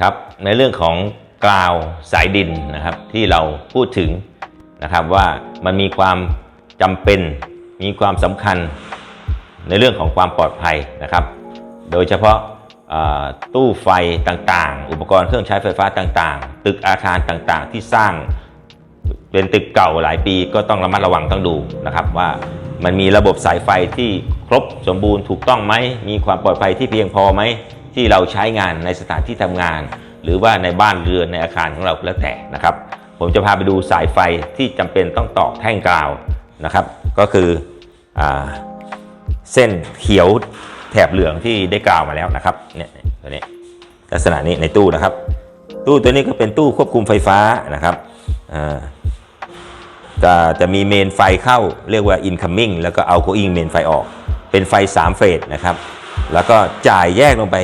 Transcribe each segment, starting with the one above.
ครับในเรื่องของกราวสายดินนะครับที่เราพูดถึงนะครับว่ามันมีความจำเป็นมีความสำคัญในเรื่องของความปลอดภัยนะครับ โดยเฉพาะตู้ไฟต่างๆ อุปกรณ์เครื่องใช้ไฟฟ้าต่างๆ ตึกอาคารต่างๆ ที่สร้างเป็นตึกเก่าหลายปีก็ต้องระมัดระวังต้องดูนะครับว่ามันมีระบบสายไฟที่ครบสมบูรณ์ถูกต้องไหมมีความปลอดภัยที่เพียงพอไหม ที่เราใช้งานในสถานที่ทำงาน หรือว่าในบ้านเรือนในอาคารของเราแล้วแต่นะครับ ผมจะพาไปดูสายไฟที่จำเป็นต้องต่อแท่งกาวนะครับ ก็คืออเส้นเขียวแถบเหลืองที่ได้กล่าวมาแล้วนะครับเนี่ยตัวนี้ลักษณะนี้ในตู้นะครับ ตู้ตัวนี้ก็เป็นตู้ควบคุมไฟฟ้านะครับจะจะมีเมนไฟเข้าเรียกว่า incoming แล้วก็ outgoing เมนไฟออก เป็นไฟ 3 เฟสนะครับ แล้วก็จ่ายแยกลงไป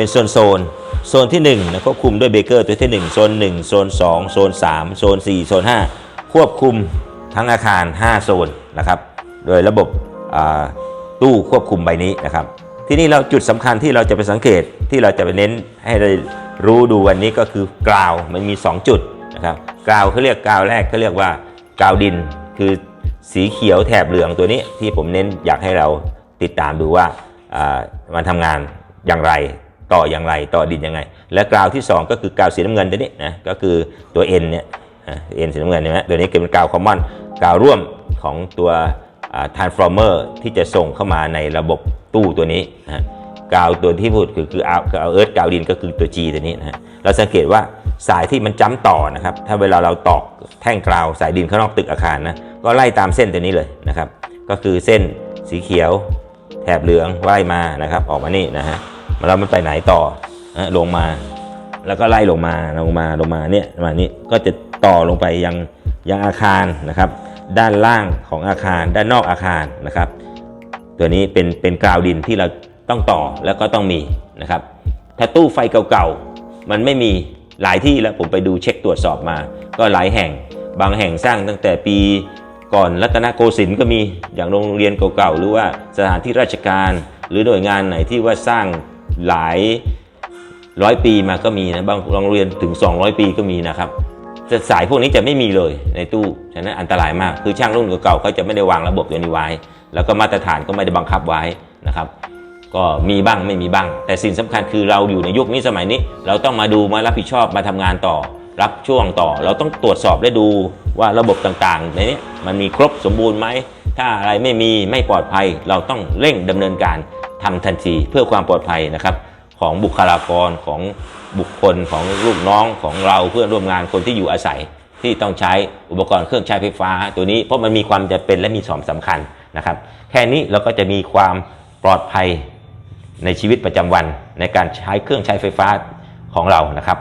เป็นโซนโซนโซนที่1นะควบคุมด้วยเบเกอร์ตัวที่ 1 โซน 1 โซน 2 โซน 3 โซน 4 โซน 5 ควบคุมทั้งอาคาร 5 โซนนะครับ โดยระบบตู้ควบคุมใบนี้นะครับ ที่นี่เราจุดสำคัญที่เราจะไปสังเกตที่เราจะไปเน้นให้ได้รู้ดูวันนี้ก็คือกราวมันมี 2 จุดนะครับกราวเขาเรียกกราวแรกเขาเรียกว่ากราวดิน คือสีเขียวแถบเหลืองตัวนี้ที่ผมเน้นอยากให้เราติดตามดูว่าอ่ามันทำงานอย่างไร ต่ออย่างไรต่อดินยังไง และกราวที่ 2 ก็คือกราวสีน้ำเงินตัวนี้นะก็คือตัว N เนี่ยเอ็นสีน้ำเงินเห็นไหมตัวนี้เป็นกราวคอมมอนกราวร่วมของตัวทรานส์ฟอร์เมอร์ที่จะส่งเข้ามาในระบบตู้ตัวนี้นะฮะกาวตัวที่พูดคือคือเอาเอาเอิร์ธกาวดินก็คือตัว G ตัวนี้นะฮะเราสังเกตว่าสายที่มันจ้ำต่อนะครับ ถ้าเวลาเราตอกแท่งกราวสายดินข้างนอกตึกอาคารนะก็ไล่ตามเส้นตัวนี้เลยนะครับ ก็คือเส้นสีเขียวแถบเหลืองไล่มานะครับ ออกมานี่นะฮะ แล้วมันไปไหนต่อลงมา แล้วก็ไล่ลงมาลงมาลงมาเนี่ยมานี้ก็จะต่อลงไปยังยังอาคารนะครับ ด้านล่างของอาคาร ด้านนอกอาคารนะครับ ตัวนี้เป็นเป็นกราวดินที่เราต้องต่อแล้วก็ต้องมีนะครับ ถ้าตู้ไฟเก่าๆมันไม่มีหลายที่แล้วผมไปดูเช็คตรวจสอบมา ก็หลายแห่ง บางแห่งสร้างตั้งแต่ปีก่อนรัตนโกสินทร์ก็มีอย่างโรงเรียนเก่าๆหรือว่าสถานที่ราชการ หรือหน่วยงานไหนที่ว่าสร้าง หลายร้อยปีมาก็มีนะบางโรงเรียนถึง 200 ปีก็มีนะครับแต่สายพวกนี้จะไม่มีเลยในตู้ฉะนั้นอันตรายมากคือช่างรุ่นเก่าๆเขาจะไม่ได้วางระบบตัวนี้ไว้ แล้วก็มาตรฐานก็ไม่ได้บังคับไว้นะครับ ก็มีบ้างไม่มีบ้าง แต่สิ่งสำคัญคือเราอยู่ในยุคนี้สมัยนี้ เราต้องมาดูมารับผิดชอบมาทำงานต่อ รับช่วงต่อ เราต้องตรวจสอบและดูว่าระบบต่างๆ ในนี้มันมีครบสมบูรณ์ไหมถ้าอะไรไม่มีไม่ปลอดภัย เราต้องเร่งดำเนินการ ทำทันทีเพื่อความปลอดภัยนะครับ ของบุคลากรของบุคคลของลูกน้องของเราเพื่อนร่วมงานคนที่อยู่อาศัย ที่ต้องใช้อุปกรณ์เครื่องใช้ไฟฟ้า ตัวนี้เพราะมันมีความจำเป็นและมีสอมสำคัญนะครับ แค่นี้เราก็จะมีความปลอดภัยในชีวิตประจำวันในการใช้เครื่องใช้ไฟฟ้าของเรานะครับ